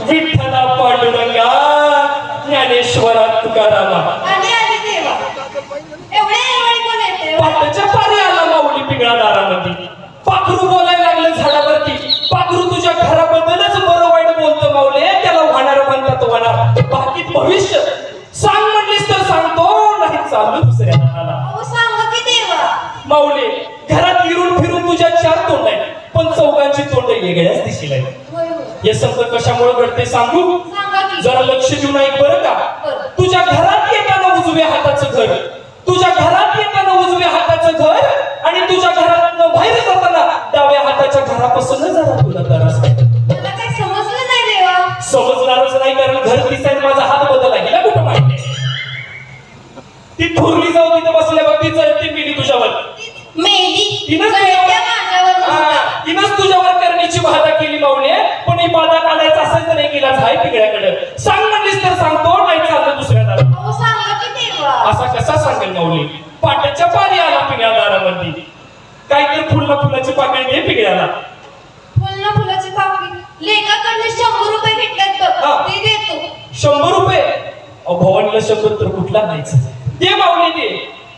विठ्ठला पांडुरंगा ज्ञानेश्वरात तुकारामा माऊली दारामध्ये. बोलायला लागलं तुझ्या घराबद्दलच वाईट त्याला वाहणार भविष्य. सांग तर सांगतो चालू दुसऱ्या घरात फिरून फिरून तुझ्या चार तोंड आहे पण चौघांची तोंड वेगळ्याच दिशेला हे समज कशामुळे घडते सांगू? जरा लक्ष देऊन ऐक बरं का. तुझ्या घरात येताना उजव्या हाताचं घर. तुझ्या घरात येताना उजव्या हाताचं घर आणि तुझ्या घरात बाहेर जाताना डाव्या हाताच्या घरापासून जरा तुला आहे. देवा. समजणारच नाही कारण घर दिसायला माझा हात बदलला गेला कुठं माहिती ती थोरली जाऊ तिथं बसल्या बघ ती गेली तुझ्यावर. तिनंच तुझ्यावर. करण्याची बाधा केली माऊली झाय पिगळ्याकडे सांग म्हणलीस तर सांगतो नाही चाललं दुसऱ्या दारात. असा कसा सांगेल माऊली? पाट्याच्या पाणी आला पिगळ्या दारामध्ये. काहीतरी फुलला फुलाची पाकळी दे पिगळ्याला फुलना फुलाची पाकळी. लेखाकडनं शंभर रुपये भेटल्यात. बघ. ते देतो. शंभर रुपये? भवानीला शंभर तर कुठला नाहीच दे माऊली दे.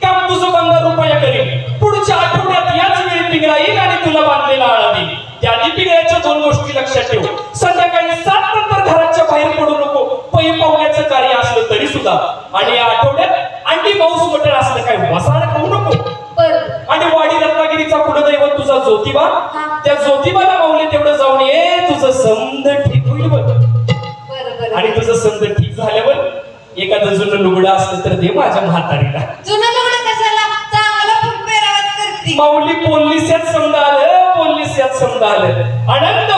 काम तुझं बंगार रुपया करेल पुढच्या आठवड्यात याच वेळी पिंगळा येईल आणि तुला बांधलेला आळा देईल. त्याआधी पिंगळ्याच्या दोन गोष्टी लक्षात ठेव. आणि या आठवड्यात अंडी मांस मटण असलं काय वसाड खाऊ नको. आणि वाडी रत्नागिरीचा कुलदैवत तुझा ज्योतिबा. हा. त्या ज्योतिबाला माऊली तेवढं जाऊन ये तुझं समद ठीक होईल बघ आणि तुझं समज ठीक झाल्यावर एखादं जुनं लुगडं असलं तर दे माझ्या म्हातारीला. जुनं लग्न कशाला? चांगला फुटपेरावाच करते. माऊली पोलिसात समजा आलं पोलिसात समजा आलं. आनंद दे